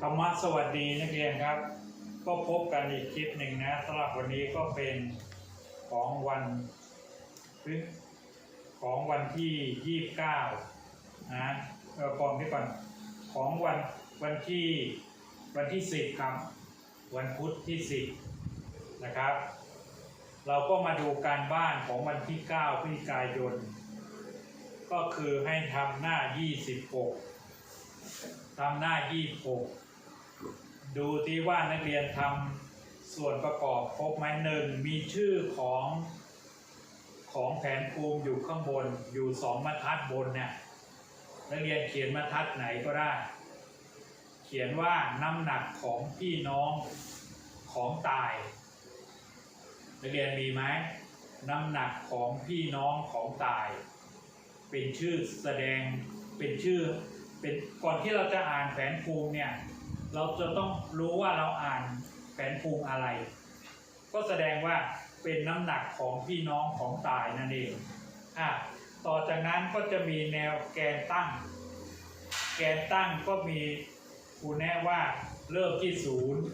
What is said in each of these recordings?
ธรรมะสวัสดีนักเรียนครับ ก็พบกันอีกคลิปหนึ่งนะสำหรับวันนี้ก็เป็นของวันของวันที่ 29นะเออกองที่ก่อนของวันวันที่วันที่ 10 ครับ วันพุธที่ 10 นะครับ เราก็มาดูการบ้านของวันที่ 9พฤศจิกายน ก็คือให้ทำหน้า 26ทำหน้า 26 ดูที่ว่านักเรียนทำส่วนประกอบครบไหมหนึ่งมีชื่อของของแผนภูมิอยู่ข้างบนอยู่สองบรรทัดบนเนี่ยนักเรียนเขียนบรรทัดไหนก็ได้ เขียนว่าน้ำหนักของพี่น้องของตาย นักเรียนมีไหมน้ำหนักของพี่น้องของตาย เป็นชื่อแสดงเป็นชื่อเป็นก่อนที่เราจะอ่านแผนภูมิเนี่ย เราจะต้องรู้ว่าเราอ่านแผนภูมิอะไร ก็แสดงว่าเป็นน้ำหนักของพี่น้องของตายนั่นเองอะต่อจากนั้นก็จะมีแนวแกนตั้ง แกนตั้งก็มีครูแนะว่าเริ่มที่ศูนย์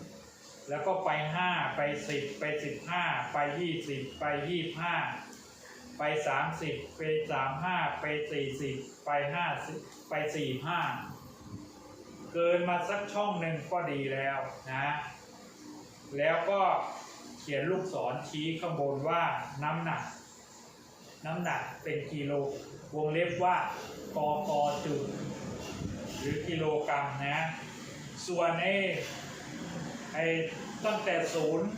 แล้วก็ไปห้าไปสิบไปสิบห้าไปยี่สิบไปยี่ห้าไปสามสิบไปสามห้าไปสี่สิบไปห้าสิบไปสี่ห้า เกินมาสักช่องหนึ่งก็ดีแล้วนะ แล้วก็เขียนลูกศรชี้ข้างบนว่าน้ำหนัก น้ำหนักเป็นกิโลวงเล็บว่ากกจุดหรือกิโลกรัมนะ ส่วนไอ้ไอ้ตั้งแต่ศูนย์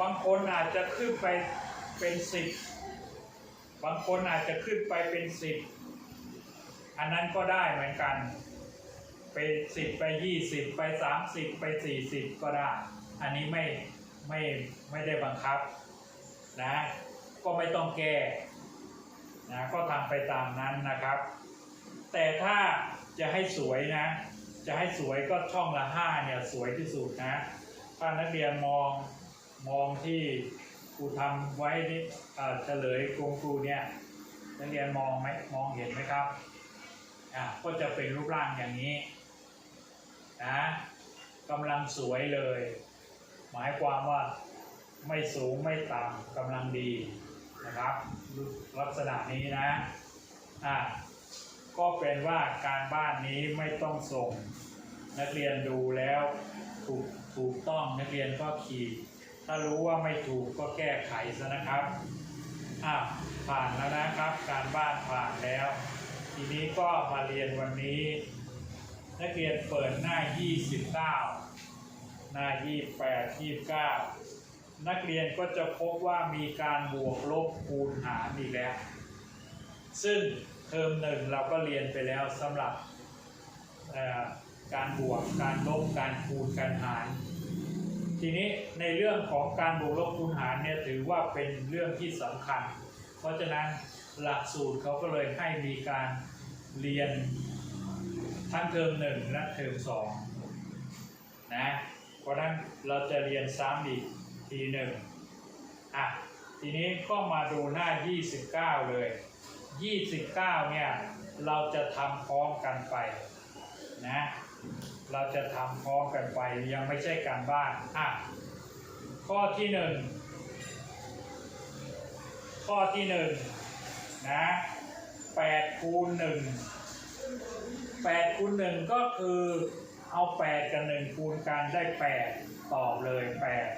บางคนอาจจะขึ้นไปเป็นสิบบางคนอาจจะขึ้นไปเป็นสิบอันนั้นก็ได้เหมือนกัน ไปสิบไปยี่สิบไปสามสิบไปสี่สิบก็ได้ อันนี้ไม่ไม่ไม่ได้บังคับนะก็ไม่ต้องแก้นะก็ทำไปตามนั้นนะครับ แต่ถ้าจะให้สวยนะ จะให้สวยก็ช่องละห้าเนี่ยสวยที่สุดนะ ถ้านักเรียนมองมองที่ครูทำไว้นี่เอ่อเฉลยกรงครูเนี่ยนักเรียนมองไหมมองเห็นไหมครับอะก็จะเป็นรูปร่างอย่างนี้ นะกำลังสวยเลย หมายความว่าไม่สูงไม่ต่ำกำลังดีนะครับลักษณะนี้นะอะก็เป็นว่าการบ้านนี้ไม่ต้องส่ง นักเรียนดูแล้วถูกถูกต้องนักเรียนก็ขีดถ้ารู้ว่าไม่ถูกก็แก้ไขซะนะครับอะผ่านแล้วนะครับ การบ้านผ่านแล้ว ทีนี้ก็มาเรียนวันนี้ นักเรียนเปิดหน้า 29 หน้า 28 29 นักเรียนก็จะพบว่ามีการบวกลบคูณหารอีกแล้ว ซึ่งเทอมหนึ่งเราก็เรียนไปแล้วสำหรับการบวก การลบ การคูณ การหาร ทีนี้ในเรื่องของการบวกลบคูณหารเนี่ยถือว่าเป็นเรื่องที่สำคัญ เพราะฉะนั้นหลักสูตรเขาก็เลยให้มีการเรียน ทั้งเทอมหนึ่งและเทอมสองนะเพราะนั้นเราจะเรียนซ้ำอีกทีหนึ่งอะทีนี้ก็มาดูหน้า 29 เลย 29 เนี่ย เราจะทำพร้อมกันไปนะเราจะทำพร้อมกันไปยังไม่ใช่การบ้านอะข้อที่หนึ่งข้อที่หนึ่งนะแปดคูณหนึ่ง แปดคูณหนึ่งก็คือเอาแปดกับหนึ่งคูณกันได้แปดตอบเลยแปด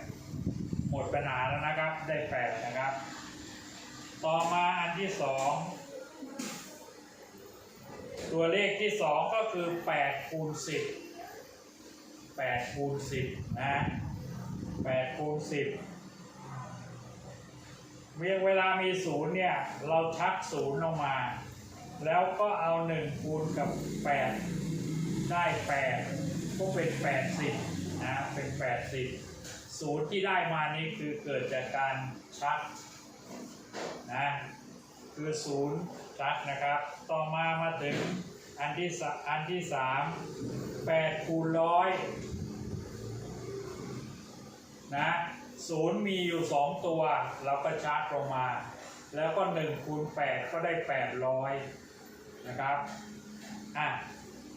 หมดปัญหาแล้วนะครับ ได้แปดนะครับ ต่อมาอันที่สองตัวเลขที่สองก็คือแปดคูณสิบแปดคูณสิบนะแปดคูณสิบเวียงเวลามีศูนย์เนี่ย เราชักศูนย์ลงมา แล้วก็เอาหนึ่งคูณกับแปดได้แปดก็เป็นแปดสิบนะเป็นแปดสิบศูนย์ที่ได้มานี้คือเกิดจากการชักนะคือศูนย์ชักนะครับ ต่อมามาถึงอันที่สอันที่สามแปดคูณร้อยนะศูนย์มีอยู่สองตัว เราก็ชักลงมา แล้วก็หนึ่งคูณแปดก็ได้แปดร้อยนะครับอะ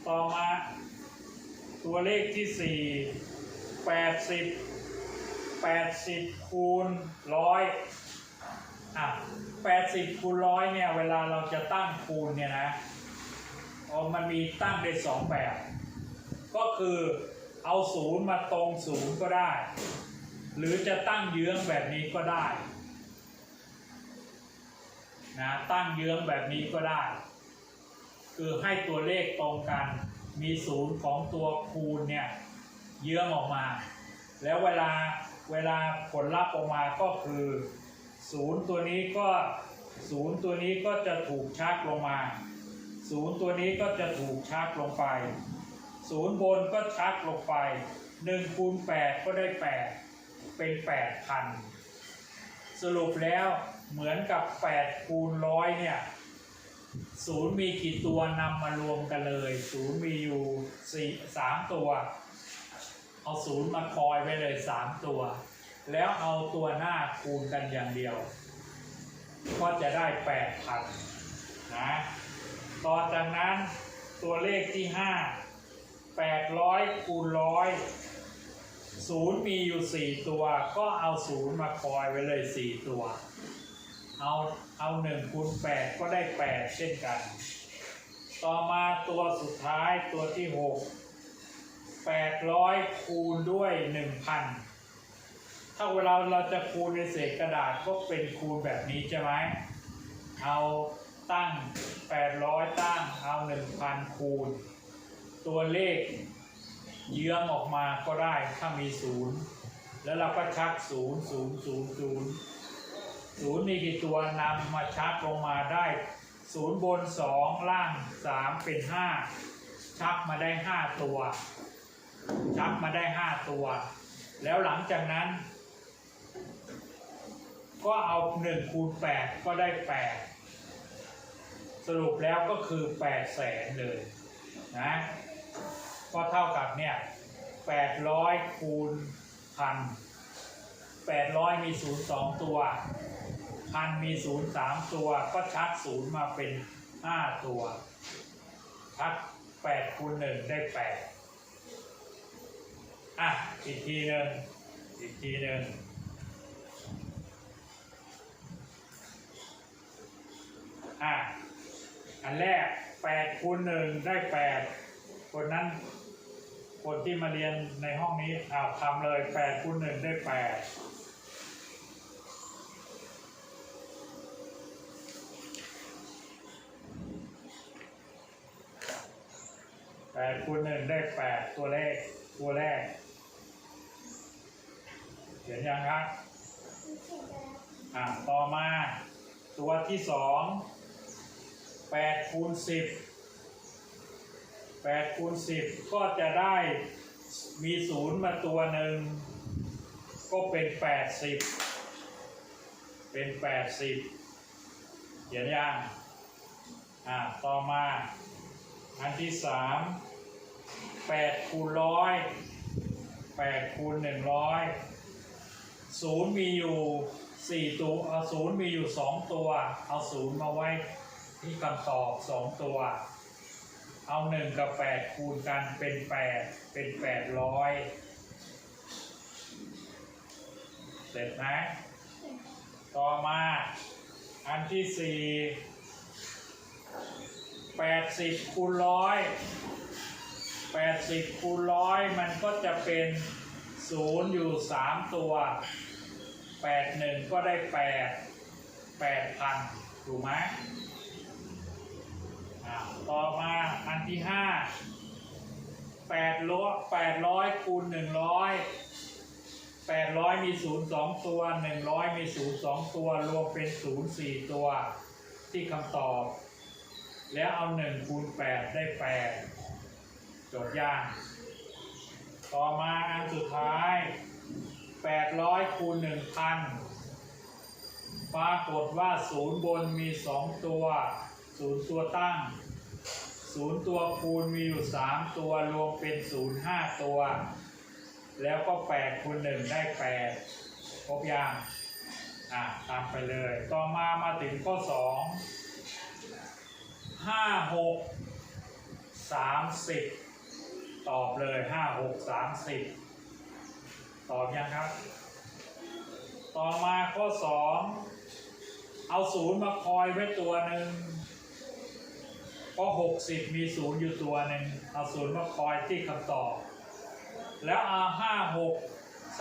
ต่อมาตัวเลขที่สี่แปดสิบแปดสิบคูณร้อยอะแปดสิบคูณร้อยเนี่ยเวลาเราจะตั้งคูณเนี่ยนะอ๋อมันมีตั้งได้สองแบบ ก็คือเอาศูนย์มาตรงศูนย์ก็ได้ หรือจะตั้งเยื้องแบบนี้ก็ได้ นะตั้งเยื้องแบบนี้ก็ได้ คือให้ตัวเลขตรงกัน มีศูนย์ของตัวคูณเนี่ยเยื้องออกมา แล้วเวลาเวลาผลลัพธ์ออกมาก็คือศูนย์ตัวนี้ก็ศูนย์ตัวนี้ก็จะถูกชักลงมาศูนย์ตัวนี้ก็จะถูกชักลงไปศูนย์บนก็ชักลงไปหนึ่งคูณแปดก็ได้แปดเป็นแปดพันสรุปแล้ว เหมือนกับแปดคูณร้อยเนี่ยศูนย์มีกี่ตัวนำมารวมกันเลยศูนย์มีอยู่สี่สามตัว เอาศูนย์มาคอยไว้เลยสามตัว แล้วเอาตัวหน้าคูณกันอย่างเดียว ก็จะได้แปดพันนะต่อจากนั้นตัวเลขที่ห้าแปดร้อยคูณร้อยศูนย์มีอยู่สี่ตัว ก็เอาศูนย์มาคอยไว้เลยสี่ตัว เอาเอาหนึ่งคูณแปดก็ได้แปดเช่นกัน ต่อมาตัวสุดท้ายตัวที่หกแปดร้อยคูณด้วยหนึ่งพันถ้าเวลาเราจะคูณในเศษกระดาษก็เป็นคูณแบบนี้ใช่ไหมเอาตั้งแปดร้อยตั้งเอาหนึ่งพันคูณ ตัวเลขเยื้องออกมาก็ได้ถ้ามีศูนย์แล้วเราก็ชักศูนย์ศูนย์ ศูนย์นย์ศูนย์มีกี่ตัวนำมาชักลงมาได้ศูนย์บนสองล่างสามเป็นห้าชักมาได้ห้าตัว ชักมาได้ห้าตัว แล้วหลังจากนั้น ก็เอาหนึ่งคูณแปดก็ได้แปดสรุปแล้วก็คือแปดแสนเลยนะก็เท่ากับเนี่ยแปดร้อยคูณพันแปดร้อยมีศูนย์สองตัว พันมีศูนย์สามตัวก็ชักศูนย์มาเป็นห้าตัว ชักแปดคูณหนึ่งได้แปดอะอีกทีหนึ่งอีกทีหนึ่งอะอันแรกแปดคูณหนึ่งได้แปดคนนั้น คนที่มาเรียนในห้องนี้อ้าวทำเลยแปดคูณหนึ่งได้แปด แปด คูณหนึ่งได้แปดตัวเลขตัวแรกเขียนยังครับอ่าต่อมาตัวที่สองแปดคูณสิบแปดคูณสิบก็จะได้มีศูนย์มาตัวหนึ่งก็เป็นแปดสิบเป็นแปดสิบเขียนยังอ่าต่อมาอันที่สาม แปดคูณร้อยแปดคูณหนึ่งร้อยศูนย์มีอยู่สี่ตัวเอาศูนย์มีอยู่สองตัว เอาศูนย์มาไว้ที่คำตอบสองตัว เอาหนึ่งกับแปดคูณกันเป็นแปดเป็นแปดร้อยเสร็จไหมต่อมา อันที่สี่แปดสิบคูณร้อย 80คูณร้อยมันก็จะเป็น 0 อยู่ 3 ตัว 81 ก็ได้ 8 8,000 ถูกไหมต่อมาอันที่ 5 8ล้อ800คูณ100 800 มี 0 2 ตัว 100 มี 0 2 ตัว รวมเป็น 0 4 ตัว ที่คำตอบ แล้วเอา 1 คูณ 8 ได้ 8 จดยากต่อมาอันสุดท้าย 800คูณ1,000 ปรากฏว่าศูนย์บนมี 2 ตัวศูนย์ตัวตั้งศูนย์ตัวคูณมีอยู่ 3 ตัวรวมเป็นศูนย์ห้าตัว แล้วก็8คูณ1ได้8ครบยังอะตามไปเลย ต่อมามาถึงข้อ 2 5 6 30 ตอบเลยห้าหกสามสิบตอบยังครับ ต่อมาข้อสองเอาศูนย์มาคอยไว้ตัวหนึ่งเพราะหกสิบมีศูนย์อยู่ตัวหนึ่งเอาศูนย์มาคอยที่คำตอบ แล้วเอาห้าหก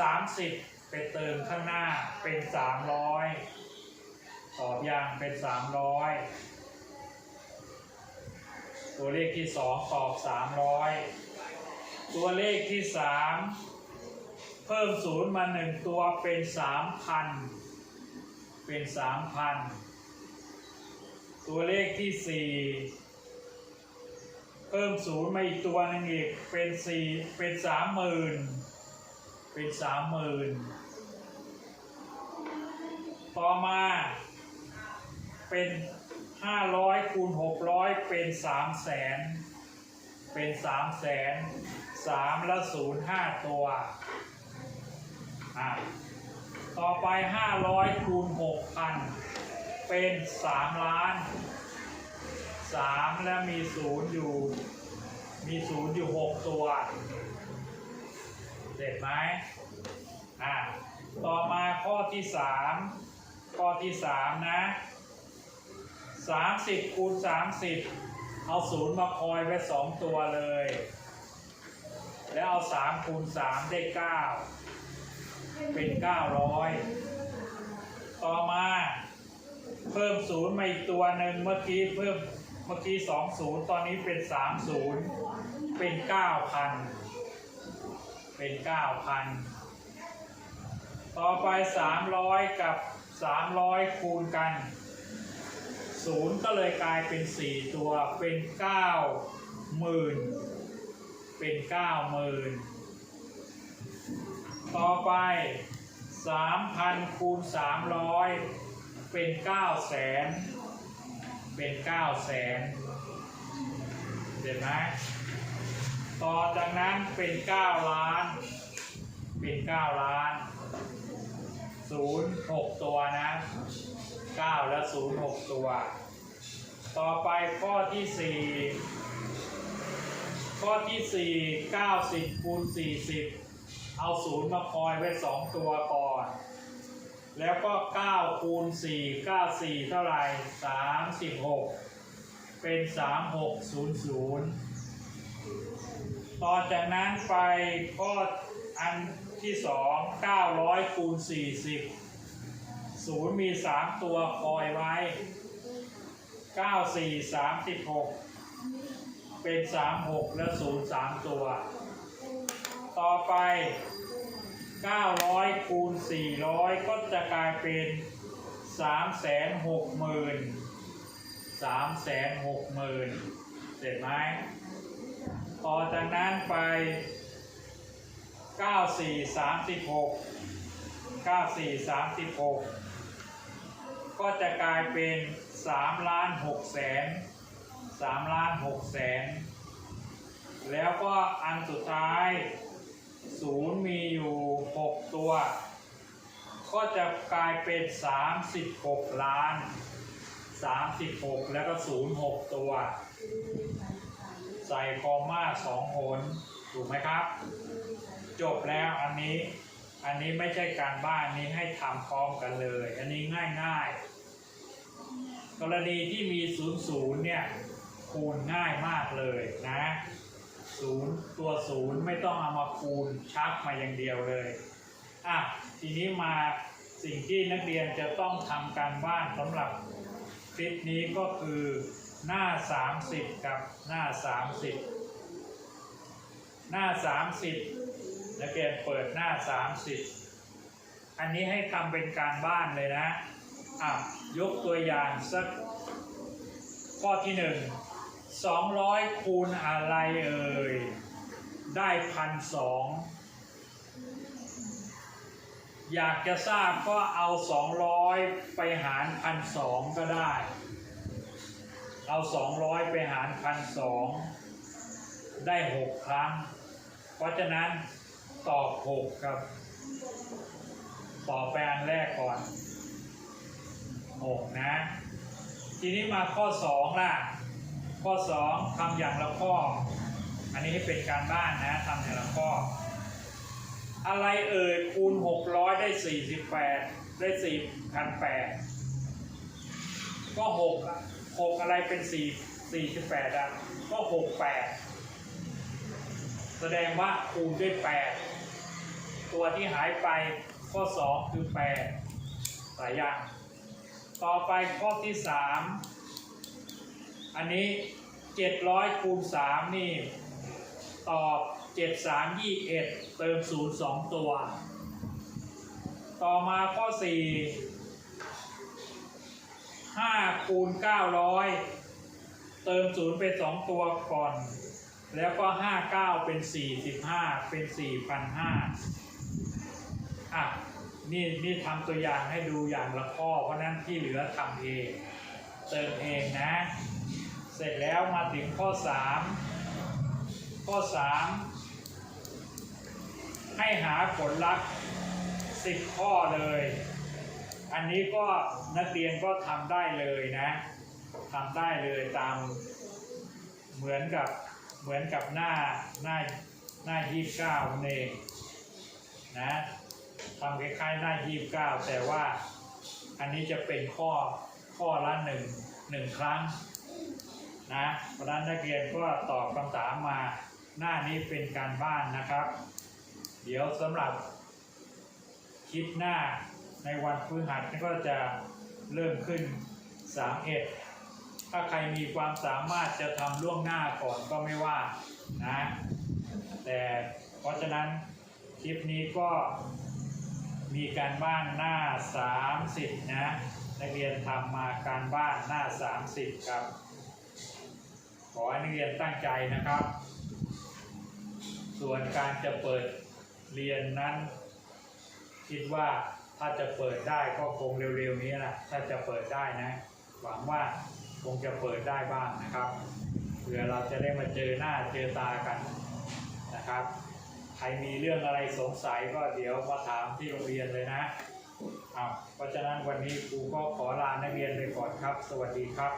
สามสิบไปเติมข้างหน้าเป็นสามร้อยตอบยังเป็นสามร้อยตัวเลขที่สองตอบสามร้อย ตัวเลขที่สามเพิ่มศูนย์มาหนึ่งตัวเป็นสามพันเป็นสามพันตัวเลขที่สี่เพิ่มศูนย์มาอีกตัวหนึงอีกเป็นสี่เป็นสามหมื่นเป็นสามหมื่นต่อมาเป็นห้าร้อยคูณหกร้อยเป็นสามแสนเป็นสามแสน สามและศูนย์ห้าตัว อะต่อไปห้าร้อยคูณหกพันเป็นสามล้านสามและมีศูนย์อยู่ มีศูนย์อยู่หกตัว เสร็จไหมอะต่อมาข้อที่สามข้อที่สามนะสามสิบคูณสามสิบเอาศูนย์มาคอยไว้สองตัวเลย แล้วเอาสามคูณสามได้เก้าเป็นเก้าร้อยต่อมาเพิ่มศูนย์มาอีกตัวหนึ่งเมื่อกี้เพิ่มเมื่อกี้สองศูนย์ตอนนี้เป็นสามศูนย์เป็นเก้าพันเป็นเก้าพันต่อไปสามร้อยกับสามร้อยคูณกันศูนย์ก็เลยกลายเป็นสี่ตัวเป็นเก้าหมื่น เป็นเก้าหมื่นต่อไปสามพันคูณสามร้อยเป็นเก้าแสนเป็นเก้าแสนเห็นไหมต่อจากนั้นเป็น9ล้าน เป็น9ล้าน0 6ตัวนะ9และ0 6ตัว ต่อไปข้อที่4 ข้อที่ 4 90คูณ40 เอา0มาคอยไว้ 2 ตัวก่อน แล้วก็ 9 คูณ 4 94 เท่าไหร่36 เป็น 3600 ต่อจากนั้นไปข้ออันที่สอง900คูณ40ศูนย์มีสามตัวคอยไว้ 94 36 เป็น36และ0 3ตัว ต่อไป900คูณ400ก็จะกลายเป็น360,000 360,000เสร็จไหมต่อจากนั้นไป 94 36 94 36 ก็จะกลายเป็น3ล้าน6แสน 3ล้าน6แสนแล้วก็อันสุดท้ายศูนย์มีอยู่ 6 ตัว ก็จะกลายเป็น 36 ล้าน 36 แล้วก็ศูนย์6ตัว ใส่คอมมาสองหนถูกไหมครับ จบแล้วอันนี้อันนี้ไม่ใช่การบ้านนี้ให้ทำพร้อมกันเลย อันนี้ง่ายๆ กรณีที่มีศูนย์ศูนย์เนี่ย คูณง่ายมากเลยนะศูนย์ตัวศูนย์ไม่ต้องเอามาคูณชักมาอย่างเดียวเลยอะทีนี้มาสิ่งที่นักเรียนจะต้องทำการบ้านสำหรับคลิปนี้ก็คือหน้า 30 กับหน้า 30 หน้า 30 นักเรียนเปิดหน้า 30 อันนี้ให้ทำเป็นการบ้านเลยนะอะยกตัวอย่างสักข้อที่หนึ่ง 200คูณอะไรเอ่ย ได้พันสองอยากจะทราบก็เอา200ไปหารพันสองก็ได้ เอา200ไปหารพันสองได้6ครั้ง เพราะฉะนั้นตอบ6ครับตอบไปอันแรกก่อน6นะ ทีนี้มาข้อ2ล่ะ ข้อ 2ทำอย่างละข้อ อันนี้เป็นการบ้านนะทำแต่างละข้อ อะไรเอ่ยคูณหกร้อยได้สี่สิบแปดได้สี่พันแปดก็หกอะหกอะไรเป็นสี่สี่สิบแปดอะ ก็หกแปดแสดงว่าคูณด้วยแปดตัวที่หายไปข้อสองคือแปดสายอย่างต่อไปข้อที่สาม อันนี้เจ็ดร้อยคูณสามนี่ ตอบเจ็ดสามยี่เอ็ดเติมศูนย์สองตัว ต่อมาข้อสี่ห้าคูณเก้าร้อยเติมศูนย์เป็นสองตัวก่อน แล้วก็ห้าเก้าเป็นสี่สิบห้าเป็นสี่พันห้าอะนี่นี่ทำตัวอย่างให้ดูอย่างละข้อ เพราะนั้นที่เหลือทำเอง เติมเองนะ เสร็จแล้วมาถึงข้อสามข้อสามให้หาผลลัพธ์สิข้อเลย อันนี้ก็นักเรียนก็ทำได้เลยนะทำได้เลยตามเหมือนกับเหมือนกับหน้าหน้าหน้ายี่สิบเก้าเองนะทำคล้ายๆหน้ายี่สิบเก้าแต่ว่าอันนี้จะเป็นข้อข้อละหนึ่งหนึ่งครั้ง นะเพราะนั้นนักเรียนก็ตอบคำถามมาหน้านี้เป็นการบ้านนะครับ เดี๋ยวสำหรับคลิปหน้าในวันพฤหัสก็จะเริ่มขึ้น3เอ็ดถ้าใครมีความสามารถจะทำล่วงหน้าก่อนก็ไม่ว่านะ แต่เพราะฉะนั้นคลิปนี้ก็มีการบ้านหน้า 30 นะ นักเรียนทำมาการบ้านหน้า 30 ครับ อให้นักเรียนตั้งใจนะครับ ส่วนการจะเปิดเรียนนั้น คิดว่าถ้าจะเปิดได้ก็คงเร็วๆนี้แหละถ้าจะเปิดได้นะ หวังว่าคงจะเปิดได้บ้างนะครับเผื่อเราจะได้มาเจอหน้าเจอตากันนะครับ ใครมีเรื่องอะไรสงสัยก็เดี๋ยวมาถามที่โรงเรียนเลยนะเอาเพราะฉะนั้นวันนี้ครูก็ขอลานักเรียนไปก่อนครับ สวัสดีครับ